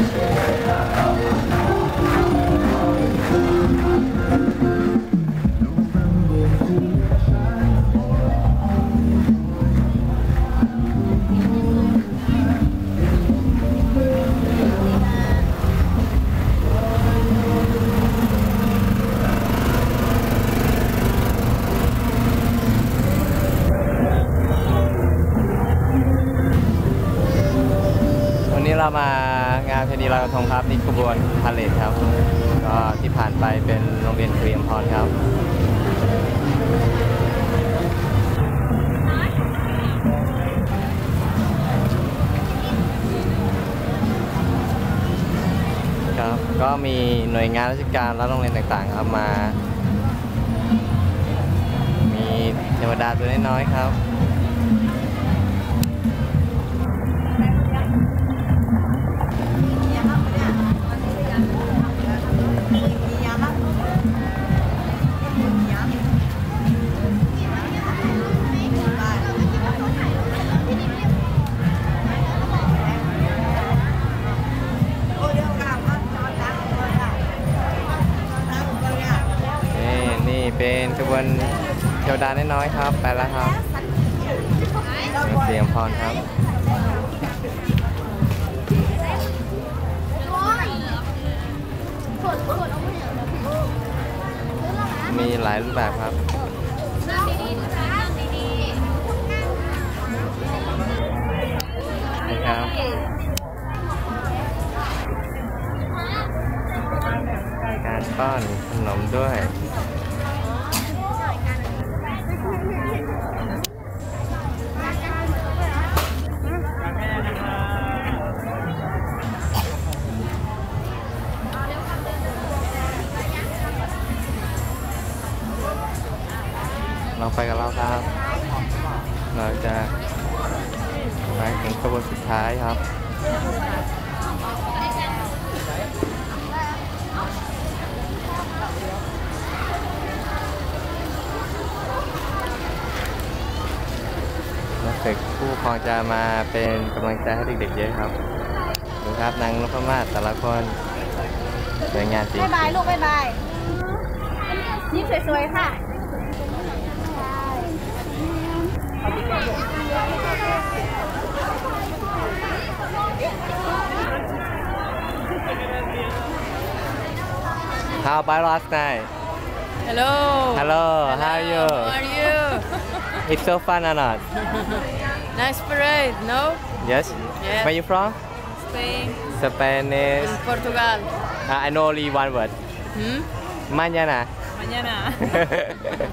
วัน เรามางานเพนีลอยกระทงครับนี่ขบวนพาเลทครับก็ที่ผ่านไปเป็นโรงเรียนเตรียมพรครับครับก็มีหน่วยงานราชการและโรงเรียนต่างๆครับมา มีเทวดาตัวน้อยๆครับ เป็นขบวนเทวดาน้อยๆครับ ไปแล้วครับเสียงพรครับมีหลายรูปแบบครับนะครับการป้อนขนมด้วย เราไปกับเราครับ เราจะไปถึงขบวนสุดท้ายครับรู้สึกผู้ปกครองจะมาเป็นกำลังใจให้เด็กๆเยอะครับ ดูครับนางนพมาศแต่ละคนสวยงามจริงบายบาย ลูกบายบายยิ้มสวยๆ ค่ะ How about last night? Hello. Hello, how are you? How are you? It's so fun or not? nice parade, no? Yes? Yeah. Where you from? Spain Spanish. and Portugal. Uh, I know only one word. Hmm? Mañana. Mañana.